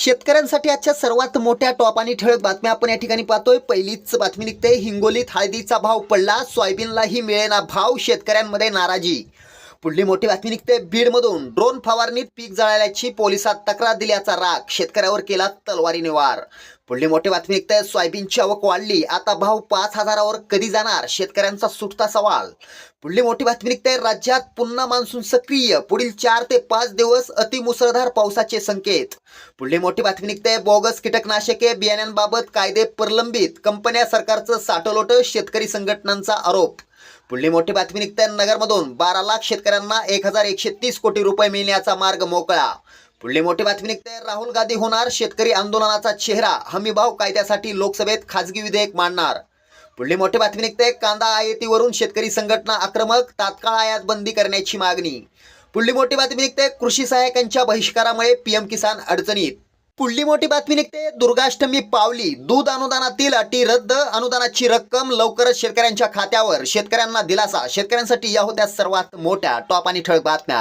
शेतकऱ्यांसाठी आजच्या सर्वात मोठ्या टॉप आणि ठळक बातम्या आपण या ठिकाणी पाहतोय. पहिलीच बातमी निघते. हिंगोलीत हळदीचा भाव पडला. सोयाबीनलाही मिळेना भाव. शेतकऱ्यांमध्ये नाराजी. पुढली मोठी बातमी निघते बीडमधून. ड्रोन फवारणीत पीक जळाल्याची पोलिसात तक्रार दिल्याचा राग. शेतकऱ्यावर केला तलवारी वार पुढली मोठी बातमी निघते सोयाबीनची आवक वाढली. आता भाव पाच हजारावर कधी जाणार? शेतकऱ्यांचा सुटता सवाल. पुढली मोठी बातमी निघते राज्यात पुन्हा मान्सून सक्रिय. पुढील चार ते पाच दिवस अतिमुसळधार पावसाचे संकेत. पुढली मोठी बातमी निघते बोगस कीटकनाशके बियाण्यांबाबत कायदे प्रलंबित. कंपन्या सरकारचं साठवलोट शेतकरी संघटनांचा आरोप. पुढली मोठी बातमी निघते नगरमधून. बारा लाख शेतकऱ्यांना एक हजार एकशे तीस कोटी रुपये मिळण्याचा मार्ग मोकळा. पुढली मोठी बातमी निघते राहुल गांधी होणार शेतकरी आंदोलनाचा चेहरा हमीभाव कायद्यासाठी लोकसभेत खाजगी विधेयक मांडणार. पुढली मोठी बातमी निघते कांदा आयातीवरून शेतकरी संघटना आक्रमक तात्काळ आयात बंदी करण्याची मागणी. पुढली मोठी बातमी निघते कृषी सहाय्यकांच्या बहिष्कारामुळे पीएम किसान अडचणीत. पुढली मोठी बातमी निघते. दुर्गाष्टमी पावली दूध अनुदानातील अटी रद्द. अनुदानाची रक्कम लवकरच शेतकऱ्यांच्या खात्यावर. शेतकऱ्यांना दिलासा. शेतकऱ्यांसाठी या होत्या सर्वात मोठ्या टॉप आणि ठळक बातम्या.